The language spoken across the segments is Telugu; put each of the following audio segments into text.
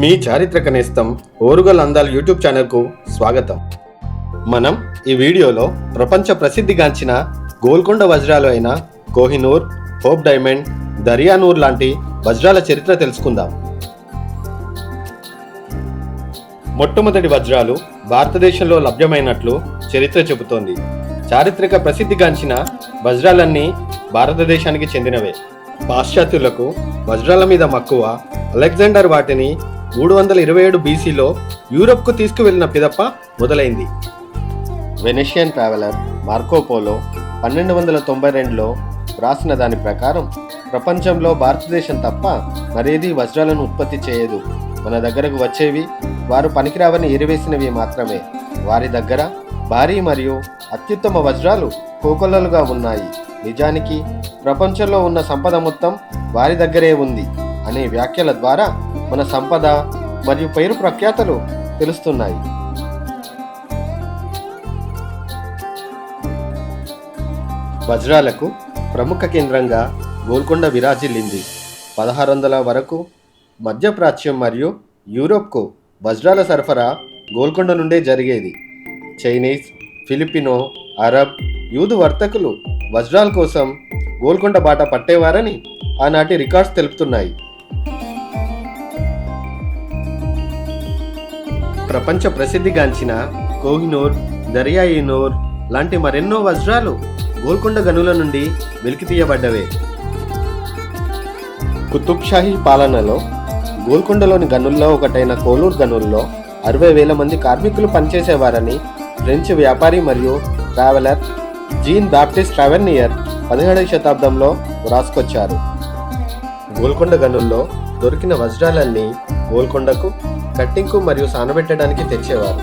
మీ చారిత్రక నేస్తం ఓరుగల్ అందాల్ యూట్యూబ్ ఛానల్కు స్వాగతం. మనం ఈ వీడియోలో ప్రపంచ ప్రసిద్ధిగాంచిన గోల్కొండ వజ్రాలు అయిన కోహినూర్ హోప్ డైమండ్ దరియానూర్ లాంటి వజ్రాల చరిత్ర తెలుసుకుందాం. మొట్టమొదటి వజ్రాలు భారతదేశంలో లభ్యమైనట్లు చరిత్ర చెబుతోంది. చారిత్రక ప్రసిద్ధిగాంచిన వజ్రాలన్నీ భారతదేశానికి చెందినవే. పాశ్చాత్యులకు వజ్రాల మీద మక్కువ అలెగ్జాండర్ వాటిని మూడు వందల ఇరవై ఏడు బీసీలో యూరప్కు తీసుకువెళ్ళిన పిదప్ప మొదలైంది. వెనిషియన్ ట్రావెలర్ మార్కోపోలో పన్నెండు వందల తొంభై రెండులో వ్రాసిన దాని ప్రకారం ప్రపంచంలో భారతదేశం తప్ప మరేది వజ్రాలను ఉత్పత్తి చేయదు. మన దగ్గరకు వచ్చేవి వారు పనికిరావని ఎరివేసినవి మాత్రమే. వారి దగ్గర భారీ మరియు అత్యుత్తమ వజ్రాలు కోకొల్లలుగా ఉన్నాయి. నిజానికి ప్రపంచంలో ఉన్న సంపద మొత్తం వారి దగ్గరే ఉంది అనే వ్యాఖ్యల ద్వారా మన సంపద మరియు పేరు ప్రఖ్యాతలు తెలుస్తున్నాయి. వజ్రాలకు ప్రముఖ కేంద్రంగా గోల్కొండ విరాజిల్లింది. పదహారు వందల వరకు మధ్యప్రాచ్యం మరియు యూరోప్కు వజ్రాల సరఫరా గోల్కొండ నుండే జరిగేది. చైనీస్ ఫిలిపినో అరబ్ యూదు వర్తకులు వజ్రాల కోసం గోల్కొండ బాట పట్టేవారని ఆనాటి రికార్డ్స్ తెలుపుతున్నాయి. ప్రపంచ ప్రసిద్ధిగాంచిన కోహినూర్ దర్యాయినూర్ లాంటి మరెన్నో వజ్రాలు గోల్కొండ గనుల నుండి వెలికితీయబడ్డవే. కుతుబ్షాహీ పాలనలో గోల్కొండలోని గనుల్లో ఒకటైన కోలూర్ గనుల్లో అరవై వేల మంది కార్మికులు పనిచేసేవారని ఫ్రెంచ్ వ్యాపారి మరియు ట్రావెలర్ జీన్ బాప్టిస్ట్ ట్రావెర్నియర్ పదిహేడవ శతాబ్దంలో రాసుకొచ్చారు గోల్కొండ గనుల్లో దొరికిన వజ్రాలన్నీ గోల్కొండకు కట్టింకు మరియు సానబెట్టడానికి తెచ్చేవారు.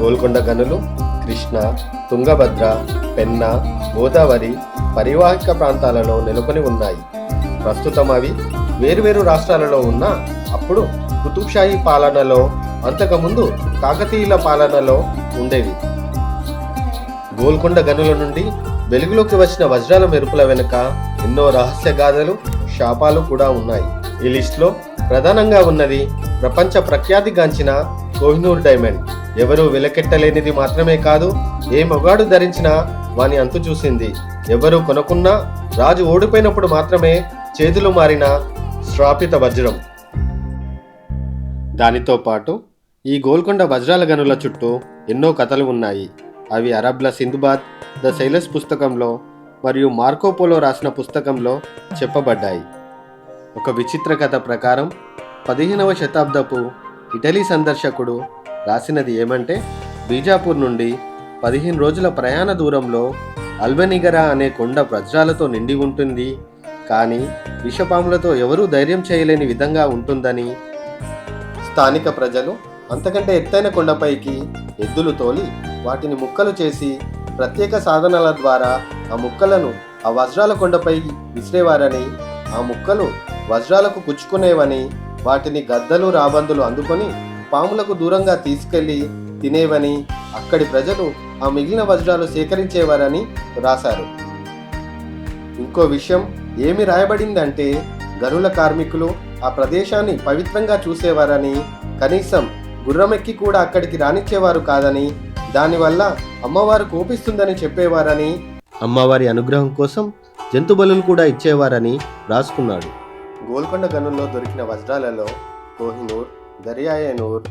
గోల్కొండ గనులు కృష్ణ తుంగభద్ర పెన్న గోదావరి పరివాహక ప్రాంతాలలో నెలకొని ఉన్నాయి. ప్రస్తుతం అవి వేరువేరు రాష్ట్రాలలో ఉన్న అప్పుడు కుతుబ్షాహీ పాలనలో అంతకుముందు కాకతీయుల పాలనలో ఉండేవి. గోల్కొండ గనుల నుండి వెలుగులోకి వచ్చిన వజ్రాల మెరుపుల వెనుక ఎన్నో రహస్య గాథలు శాపాలు కూడా ఉన్నాయి. ఈ లిస్ట్లో ప్రధానంగా ఉన్నది ప్రపంచ ప్రఖ్యాతిగాంచిన కోహినూర్ డైమండ్. ఎవరూ వెలకెట్టలేనిది మాత్రమే కాదు ఏ మొగాడు ధరించినా వాని అంతు చూసింది. ఎవరు కొనుక్కున్నా రాజు ఓడిపోయినప్పుడు మాత్రమే చేతులు మారిన శ్రాపిత వజ్రం. దానితో పాటు ఈ గోల్కొండ వజ్రాల గనుల చుట్టూ ఎన్నో కథలు ఉన్నాయి. అవి అరబ్ల సింధుబాద్ ద సైలస్ పుస్తకంలో మరియు మార్కోపోలో రాసిన పుస్తకంలో చెప్పబడ్డాయి. ఒక విచిత్ర కథ ప్రకారం పదిహేనవ శతాబ్దపు ఇటలీ సందర్శకుడు రాసినది ఏమంటే బీజాపూర్ నుండి పదిహేను రోజుల ప్రయాణ దూరంలో అల్బెనిగరా అనే కొండ వజ్రాలతో నిండి ఉంటుంది. కానీ విషపాములతో ఎవరూ ధైర్యం చేయలేని విధంగా ఉంటుందని స్థానిక ప్రజలు అంతకంటే ఎత్తైన కొండపైకి ఎద్దులు తోలి వాటిని ముక్కలు చేసి ప్రత్యేక సాధనాల ద్వారా ఆ ముక్కలను ఆ వజ్రాల కొండపై విసిరేవారని ఆ ముక్కలు వజ్రాలకు కుచ్చుకునేవని వాటిని గద్దలు రాబందులు అందుకొని పాములకు దూరంగా తీసుకెళ్ళి తినేవని అక్కడి ప్రజలు ఆ మిగిలిన వజ్రాలు సేకరించేవారని రాశారు. ఇంకో విషయం ఏమి రాయబడిందంటే గనుల కార్మికులు ఆ ప్రదేశాన్ని పవిత్రంగా చూసేవారని కనీసం గుర్రమెక్కి కూడా అక్కడికి రానిచ్చేవారు కాదని దానివల్ల అమ్మవారు కోపిస్తుందని చెప్పేవారని అమ్మవారి అనుగ్రహం కోసం జంతు కూడా ఇచ్చేవారని రాసుకున్నాడు. గోల్కొండ గనుల్లో దొరికిన వజ్రాలలో కోహినూర్ దర్యాయనూర్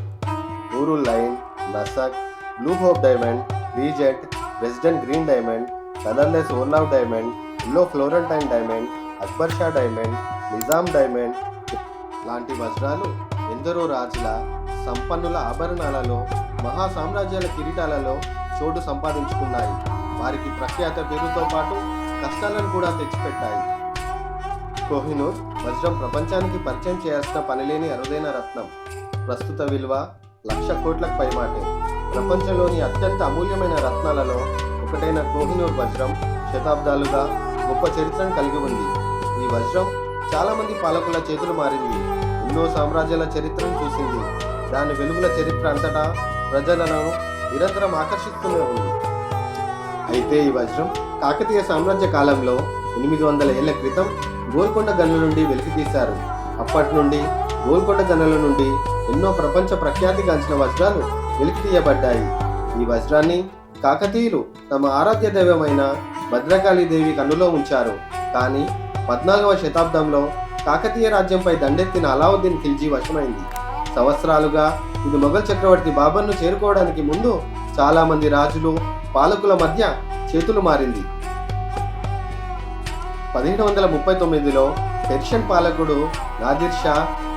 ఊరు line Nassak blue Hope diamond Regent Dresden green diamond colourless Orlov diamond yellow Florentine diamond Akbar Shah diamond Nizam diamond లాంటి వజ్రాలు ఎందరో రాజుల సంపన్నుల ఆభరణాలలో మహా సామ్రాజ్యాల కిరీటాలలో చోటు సంపాదించుకున్నాయి. వారికి ప్రఖ్యాత పేరుతో పాటు కష్టాలను కూడా తెచ్చిపెట్టాయి. కోహినూర్ వజ్రం ప్రపంచానికి పరిచయం చేయాల్సిన పనిలేని అరుదైన రత్నం. ప్రస్తుత విలువ లక్ష కోట్లకు పైమాటే. ప్రపంచంలోని అత్యంత అమూల్యమైన రత్నాలలో ఒకటైన కోహినూర్ వజ్రం శతాబ్దాలుగా గొప్ప చరిత్రను కలిగి ఉంది. ఈ వజ్రం చాలామంది పాలకుల చేతులు మారింది. ఎన్నో సామ్రాజ్యాల చరిత్రను చూసింది. దాని వెలుగుల చరిత్ర అంతటా ప్రజలను నిరంతరం ఆకర్షిస్తూనే ఉంది. అయితే ఈ వజ్రం కాకతీయ సామ్రాజ్య కాలంలో ఎనిమిది వందల ఏళ్ళ క్రితం గోల్కొండ గనుల నుండి వెలికితీశారు అప్పటి నుండి గోల్కొండ గనుల నుండి ఎన్నో ప్రపంచ ప్రఖ్యాతిగాంచిన వజ్రాలు వెలికితీయబడ్డాయి ఈ వజ్రాన్ని కాకతీయులు తమ ఆరాధ్య దైవమైన భద్రకాళీదేవి కన్నులో ఉంచారు. కానీ పద్నాలుగవ శతాబ్దంలో కాకతీయ రాజ్యంపై దండెత్తిన అలావుద్దీన్ ఖిల్జీ వశమైంది. సంవత్సరాలుగా ఇది మొఘల్ చక్రవర్తి బాబర్ను చేరుకోవడానికి ముందు చాలామంది రాజులు పాలకుల మధ్య చేతులు మారింది. పదిహేడు వందల ముప్పై తొమ్మిదిలో పెర్షియన్ పాలకుడు నాదిర్ షా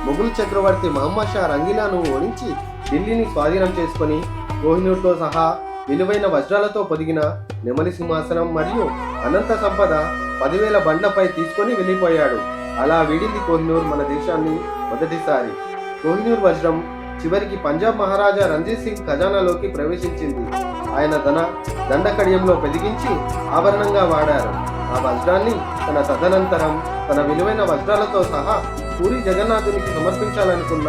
మొఘల్ చక్రవర్తి మహమ్మద్ షా రంగీలాను ఓడించి ఢిల్లీని స్వాధీనం చేసుకొని కోహినూర్తో సహా విలువైన వజ్రాలతో పొదిగిన నెమలి సింహాసనం మరియు అనంత సంపద పదివేల బండ్లపై తీసుకొని వెళ్ళిపోయాడు. అలా వీడింది కోహినూర్ మన దేశాన్ని మొదటిసారి. కోహినూర్ వజ్రం చివరికి పంజాబ్ మహారాజా రంజీత్ సింగ్ ఖజానాలోకి ప్రవేశించింది. ఆయన ధన దండకడియంలో పెదిగించి ఆభరణంగా వాడారు. ఆ వజ్రాన్ని తన తదనంతరం తన విలువైన వజ్రాలతో సహా పూరి జగన్నాథునికి సమర్పించాలనుకున్న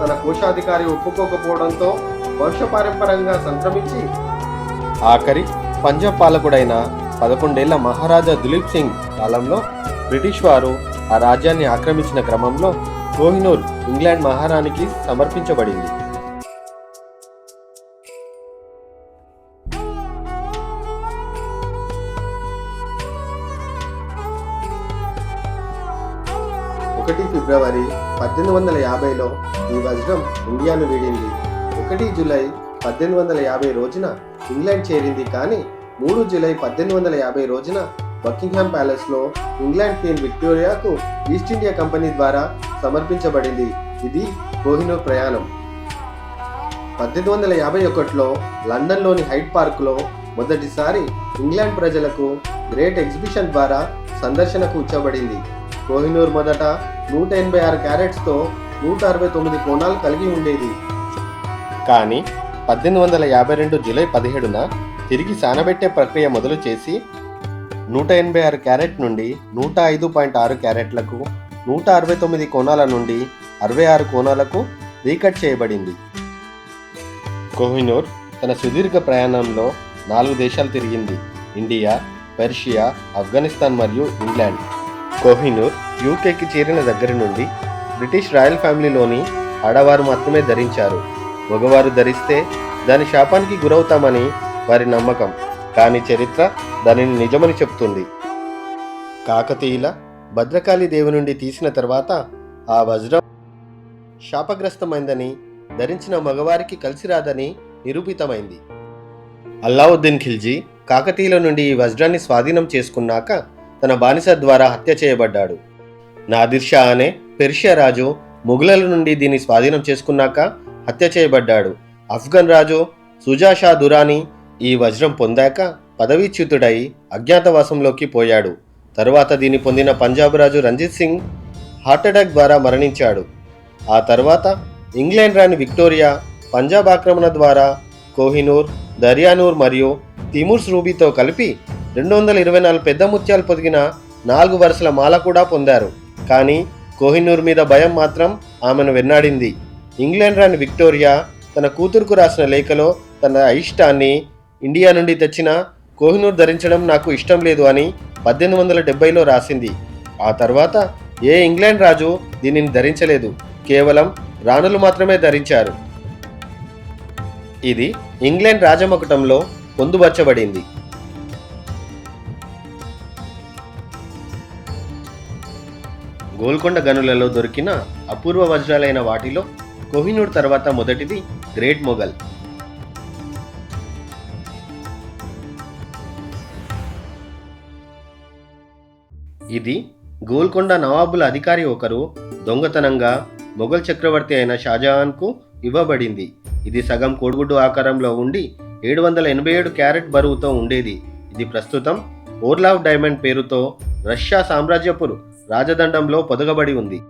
తన కోశాధికారి ఒప్పుకోకపోవడంతో వంశపారంపరంగా సంక్రమించి ఆఖరి పంజాబ్ పాలకుడైన పదకొండేళ్ళ మహారాజా దిలీప్ సింగ్ కాలంలో బ్రిటిష్ వారు ఆ రాజ్యాన్ని ఆక్రమించిన క్రమంలో కోహినూర్ ఇంగ్లాండ్ మహారాణికి సమర్పించబడింది. ఒకటి ఫిబ్రవరి పద్దెనిమిది వందల యాభైలో ఈ వజ్రం ఇండియాను వీడింది. ఒకటి జులై పద్దెనిమిది వందల యాభై రోజున ఇంగ్లాండ్ చేరింది కానీ మూడు జూలై పద్దెనిమిది వందల యాభై రోజున బకింగ్హామ్ ప్యాలెస్లో ఇంగ్లాండ్ క్వీన్ విక్టోరియాకు ఈస్ట్ ఇండియా కంపెనీ ద్వారా సమర్పించబడింది. ఇది కోహినూర్ ప్రయాణం. పద్దెనిమిది వందల యాభై ఒకటిలో లండన్లోని హైట్ పార్క్లో మొదటిసారి ఇంగ్లాండ్ ప్రజలకు గ్రేట్ ఎగ్జిబిషన్ ద్వారా సందర్శనకు ఉంచబడింది. కోహినూర్ మొదట నూట ఎనభై ఆరు క్యారెట్స్తో నూట అరవై తొమ్మిది కోణాలు కలిగి ఉండేది. కానీ పద్దెనిమిది వందల యాభై రెండు జూలై పదిహేడున తిరిగి సానబెట్టే ప్రక్రియ మొదలు చేసి నూట ఎనభై ఆరు క్యారెట్ నుండి నూట ఐదు పాయింట్ ఆరు క్యారెట్లకు నూట అరవై తొమ్మిది కోణాల నుండి అరవై ఆరు కోణాలకు రీకట్ చేయబడింది. కోహినూర్ తన సుదీర్ఘ ప్రయాణంలో నాలుగు దేశాలు తిరిగింది. ఇండియా పర్షియా ఆఫ్ఘనిస్తాన్ మరియు ఇంగ్లాండ్. కోహినూర్ యూకేకి చేరిన దగ్గర నుండి బ్రిటిష్ రాయల్ ఫ్యామిలీలోని ఆడవారు మాత్రమే ధరించారు. మగవారు ధరిస్తే దాని శాపానికి గురవుతామని వారి నమ్మకం కానీ చరిత్ర దానిని నిజమని చెప్తుంది. కాకతీయుల భద్రకాళి దేవి నుండి తీసిన తర్వాత ఆ వజ్రం శాపగ్రస్తమైందని ధరించిన మగవారికి కలిసి రాదని నిరూపితమైంది. అల్లావుద్దీన్ ఖిల్జీ కాకతీయుల నుండి ఈ వజ్రాన్ని స్వాధీనం చేసుకున్నాక తన బానిస ద్వారా హత్య చేయబడ్డాడు. నాదిర్ షా అనే పెర్షియా రాజు ముఘలల నుండి దీన్ని స్వాధీనం చేసుకున్నాక హత్య చేయబడ్డాడు. ఆఫ్ఘన్ రాజు సుజా షా దురానీ ఈ వజ్రం పొందాక పదవీచ్యుతుడై అజ్ఞాతవాసంలోకి పోయాడు. తరువాత దీన్ని పొందిన పంజాబ్ రాజు రంజిత్ సింగ్ హార్ట్అటాక్ ద్వారా మరణించాడు. ఆ తర్వాత ఇంగ్లాండ్ రాణి విక్టోరియా పంజాబ్ ఆక్రమణ ద్వారా కోహినూర్ దర్యానూర్ మరియు తిమూర్స్ రూబీతో కలిపి రెండు వందల ఇరవై నాలుగు పెద్ద ముత్యాలు పొదిగిన నాలుగు వరుసల మాల కూడా పొందారు. కానీ కోహినూర్ మీద భయం మాత్రం ఆమెను వెన్నాడింది. ఇంగ్లాండ్ రాణి విక్టోరియా తన కూతురుకు రాసిన లేఖలో తన అయిష్టాన్ని ఇండియా నుండి తెచ్చిన కోహినూర్ ధరించడం నాకు ఇష్టం లేదు అని పద్దెనిమిది వందల డెబ్బైలో రాసింది. ఆ తర్వాత ఏ ఇంగ్లాండ్ రాజు దీనిని ధరించలేదు. కేవలం రాణులు మాత్రమే ధరించారు. ఇది ఇంగ్లాండ్ రాజమకుటంలో పొందుపరచబడింది. గోల్కొండ గనులలో దొరికిన అపూర్వ వజ్రాలైన వాటిలో కోహినూర్ తర్వాత మొదటిది గ్రేట్ మొఘల్. ఇది గోల్కొండ నవాబుల అధికారి ఒకరు దొంగతనంగా మొఘల్ చక్రవర్తి అయిన షాజహాన్కు ఇవ్వబడింది. ఇది సగం కోడిగుడ్డు ఆకారంలో ఉండి ఏడు వందల ఎనభై ఏడు క్యారెట్ బరువుతో ఉండేది. ఇది ప్రస్తుతం ఓర్లావ్ డైమండ్ పేరుతో రష్యా సామ్రాజ్యపురు రాజదండంలో పొదగబడి ఉంది.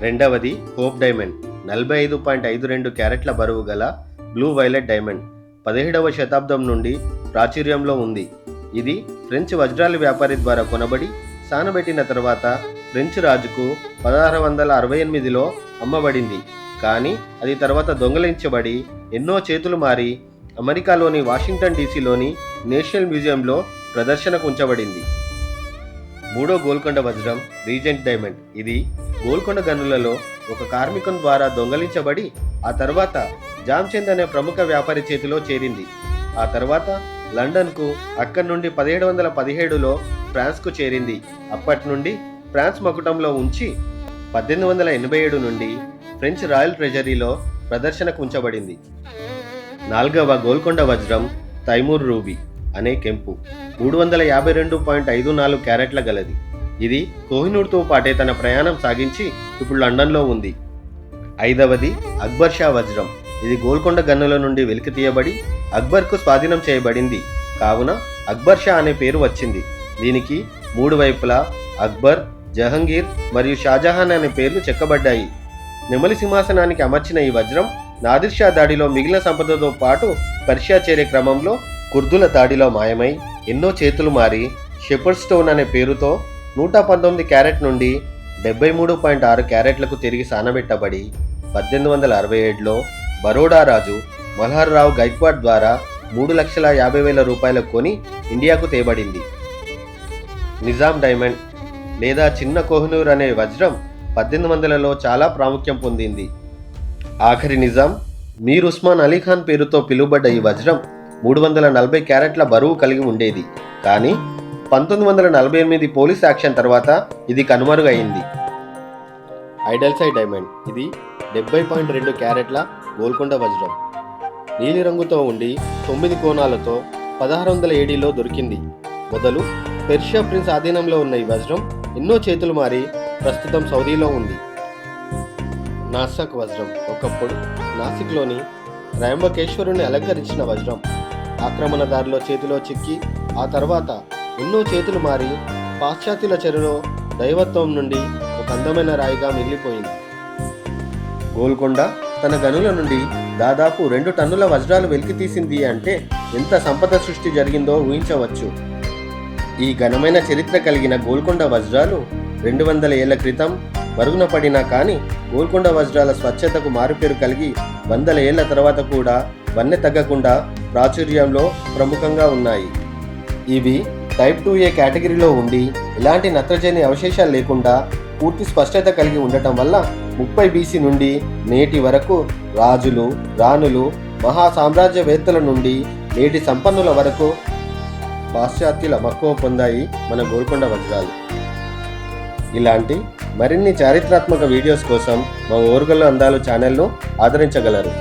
రెండవది హోప్ డైమండ్. నలభై ఐదు పాయింట్ ఐదు రెండు క్యారెట్ల బరువు గల బ్లూ వైలెట్ డైమండ్. పదిహేడవ శతాబ్దం నుండి ప్రాచుర్యంలో ఉంది. ఇది ఫ్రెంచ్ వజ్రాల వ్యాపారి ద్వారా కొనబడి సానబెట్టిన తర్వాత ఫ్రెంచ్ రాజుకు పదహారు వందల అరవై ఎనిమిదిలో అమ్మబడింది. కానీ అది తర్వాత దొంగలించబడి ఎన్నో చేతులు మారి అమెరికాలోని వాషింగ్టన్ డీసీలోని నేషనల్ మ్యూజియంలో ప్రదర్శనకు ఉంచబడింది. మూడో గోల్కొండ వజ్రం రీజెంట్ డైమండ్. ఇది గోల్కొండ గనులలో ఒక కార్మికం ద్వారా దొంగలించబడి ఆ తర్వాత జామ్చంద్ అనే ప్రముఖ వ్యాపారి చేతిలో చేరింది. ఆ తర్వాత లండన్కు అక్కడి నుండి పదిహేడు వందల పదిహేడులో ఫ్రాన్స్కు చేరింది. అప్పటి నుండి ఫ్రాన్స్ మకుటంలో ఉంచి పద్దెనిమిది వందల ఎనభై ఏడు నుండి ఫ్రెంచ్ రాయల్ ట్రెజరీలో ప్రదర్శనకు ఉంచబడింది. నాలుగవ గోల్కొండ వజ్రం తైమూర్ రూబీ. అనే కెంపు. మూడు వందల యాభై రెండు పాయింట్ ఐదు నాలుగు క్యారెట్ల గలది. ఇది కోహినూర్తో పాటే తన ప్రయాణం సాగించి ఇప్పుడు లండన్లో ఉంది. ఐదవది అక్బర్ షా వజ్రం. ఇది గోల్కొండ గన్నుల నుండి వెలికి తీయబడి అక్బర్కు స్వాధీనం చేయబడింది. కావున అక్బర్ షా అనే పేరు వచ్చింది. దీనికి మూడు వైపులా అక్బర్ జహంగీర్ మరియు షాజహాన్ అనే పేర్లు చెక్కబడ్డాయి. నెమలి సింహాసనానికి అమర్చిన ఈ వజ్రం నాదిర్ షా దాడిలో మిగిలిన సంపదతో పాటు పర్షియా చేరే క్రమంలో కుర్దుల దాడిలో మాయమై ఎన్నో చేతులు మారి షెపర్డ్ స్టోన్ అనే పేరుతో నూట పంతొమ్మిది క్యారెట్ నుండి డెబ్బై మూడు పాయింట్ ఆరు క్యారెట్లకు తిరిగి సానబెట్టబడి పద్దెనిమిది వందల అరవై ఏడులో బరోడా రాజు మల్హర్రావు గైక్వాడ్ ద్వారా మూడు లక్షల యాభై వేల రూపాయలకు కొని ఇండియాకు తేబడింది. నిజాం డైమండ్ లేదా చిన్న కోహినూర్ అనే వజ్రం పద్దెనిమిది వందలలో చాలా ప్రాముఖ్యం పొందింది. ఆఖరి నిజాం మీర్ ఉస్మాన్ అలీ ఖాన్ పేరుతో పిలువబడ్డ ఈ వజ్రం మూడు వందల నలభై క్యారెట్ల బరువు కలిగి ఉండేది. కానీ పంతొమ్మిది వందల నలభై ఎనిమిది పోలీస్ యాక్షన్ తర్వాత ఇది కనుమరుగైంది. ఐడల్సై డైమండ్. ఇది డెబ్బై పాయింట్ రెండు క్యారెట్ల గోల్కొండ వజ్రం. నీలిరంగుతో ఉండి తొమ్మిది కోణాలతో పదహారు వందల ఏడీలో దొరికింది. మొదలు పెర్షియా ప్రిన్స్ ఆధీనంలో ఉన్న ఈ వజ్రం ఎన్నో చేతులు మారి ప్రస్తుతం సౌదీలో ఉంది. నాసక్ వజ్రం. ఒకప్పుడు నాసిక్లోని త్రయంబకేశ్వరుని అలంకరించిన వజ్రం. ఆక్రమణదారుల చేతిలో చిక్కి ఆ తర్వాత ఎన్నో చేతులు మారి పాశ్చాత్యుల చెరులో దైవత్వం నుండి ఒక అందమైన రాయిగా మిగిలిపోయింది. గోల్కొండ తన గనుల నుండి దాదాపు రెండు టన్నుల వజ్రాలు వెలికితీసింది అంటే ఎంత సంపద సృష్టి జరిగిందో ఊహించవచ్చు. ఈ ఘనమైన చరిత్ర కలిగిన గోల్కొండ వజ్రాలు రెండు వందల ఏళ్ళ క్రితం మరుగున పడినా కానీ గోల్కొండ వజ్రాల స్వచ్ఛతకు మారుపేరు కలిగి వందల ఏళ్ళ తర్వాత కూడా వన్నె తగ్గకుండా ప్రాచుర్యంలో ప్రముఖంగా ఉన్నాయి. ఇవి టైప్ టూ ఏ కేటగిరీలో ఉండి ఇలాంటి నత్రజని అవశేషాలు లేకుండా పూర్తి స్పష్టత కలిగి ఉండటం వల్ల ముప్పై బీసీ నుండి నేటి వరకు రాజులు రాణులు మహా సామ్రాజ్యవేత్తల నుండి నేటి సంపన్నుల వరకు పాశ్చాత్యుల మక్కువ పొందాయి మన గోల్కొండ వజ్రాలు. ఇలాంటి మరిన్ని చారిత్రాత్మక వీడియోస్ కోసం మా ఓరుగల్లు అందాలు ఛానల్ను ఆదరించగలరు.